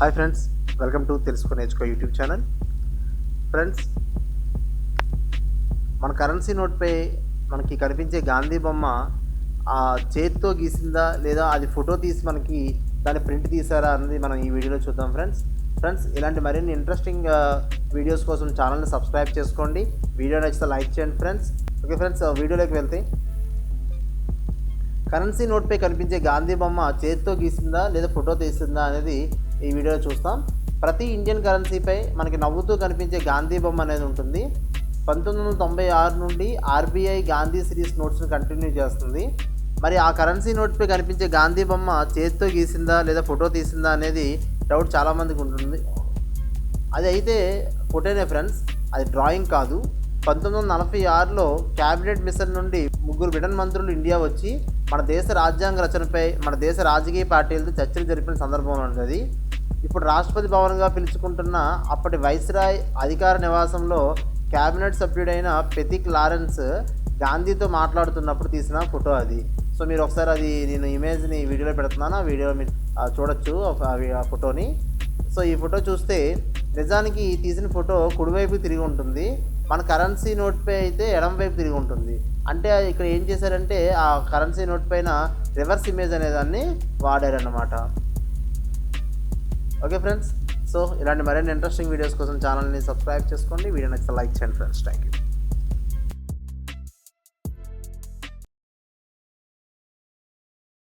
Hi friends welcome to తెలుసుకుని నేర్చుకో YouTube channel. Friends మన కరెన్సీ నోట్పై మనకి కనిపించే గాంధీ బొమ్మ ఆ చేతితో గీసిందా లేదా అది ఫోటో తీసి మనకి దాన్ని ప్రింట్ తీసారా అన్నది మనం ఈ వీడియోలో చూద్దాం ఫ్రెండ్స్. ఫ్రెండ్స్ ఇలాంటి మరిన్ని ఇంట్రెస్టింగ్ వీడియోస్ కోసం ఛానల్ని సబ్స్క్రైబ్ చేసుకోండి. వీడియో నచ్చితే లైక్ చేయండి ఫ్రెండ్స్. ఓకే ఫ్రెండ్స్ వీడియోలోకి వెళ్తే కరెన్సీ నోట్పై కనిపించే గాంధీ బొమ్మ చేతితో గీసిందా లేదా ఫోటో తీసిందా అనేది ఈ వీడియోలో చూస్తాం. ప్రతి ఇండియన్ కరెన్సీపై మనకి నవ్వుతూ కనిపించే గాంధీ బొమ్మ అనేది ఉంటుంది. పంతొమ్మిది వందల తొంభై ఆరు నుండి ఆర్బీఐ గాంధీ సిరీస్ నోట్స్ని కంటిన్యూ చేస్తుంది. మరి ఆ కరెన్సీ నోట్పై కనిపించే గాంధీ బొమ్మ చేతితో గీసిందా లేదా ఫోటో తీసిందా అనేది డౌట్ చాలామందికి ఉంటుంది. అది అయితే ఫోటోనే ఫ్రెండ్స్ అది డ్రాయింగ్ కాదు. పంతొమ్మిది వందల నలభై ఆరులో క్యాబినెట్ మిషన్ నుండి ముగ్గురు బ్రిటన్ మంత్రులు ఇండియా వచ్చి మన దేశ రాజ్యాంగ రచనపై మన దేశ రాజకీయ పార్టీలతో చర్చలు జరిపిన సందర్భంలో ఉన్నది. ఇప్పుడు రాష్ట్రపతి భవన్గా పిలుచుకుంటున్న అప్పటి వైస్రాయ్ అధికార నివాసంలో క్యాబినెట్ సభ్యుడైన పెతిక్ లారెన్స్ గాంధీతో మాట్లాడుతున్నప్పుడు తీసిన ఫోటో అది. సో మీరు ఒకసారి అది నేను ఇమేజ్ని వీడియోలో పెడుతున్నాను. ఆ వీడియో మీరు చూడొచ్చు ఆ ఫోటోని. సో ఈ ఫోటో చూస్తే నిజానికి తీసిన ఫోటో కుడివైపు తిరిగి ఉంటుంది. మన కరెన్సీ నోట్పై అయితే ఎడం వైపు తిరిగి ఉంటుంది. అంటే ఇక్కడ ఏం చేశారంటే ఆ కరెన్సీ నోట్ పైన రివర్స్ ఇమేజ్ అనే దాన్ని వాడారన్నమాట. ఓకే ఫ్రెండ్స్ సో ఇలాంటి మరిన్ని ఇంట్రెస్టింగ్ వీడియోస్ కోసం ఛానల్ని సబ్స్క్రైబ్ చేసుకోండి. వీడియో నచ్చితే లైక్ చేయండి ఫ్రెండ్స్ థ్యాంక్ యూ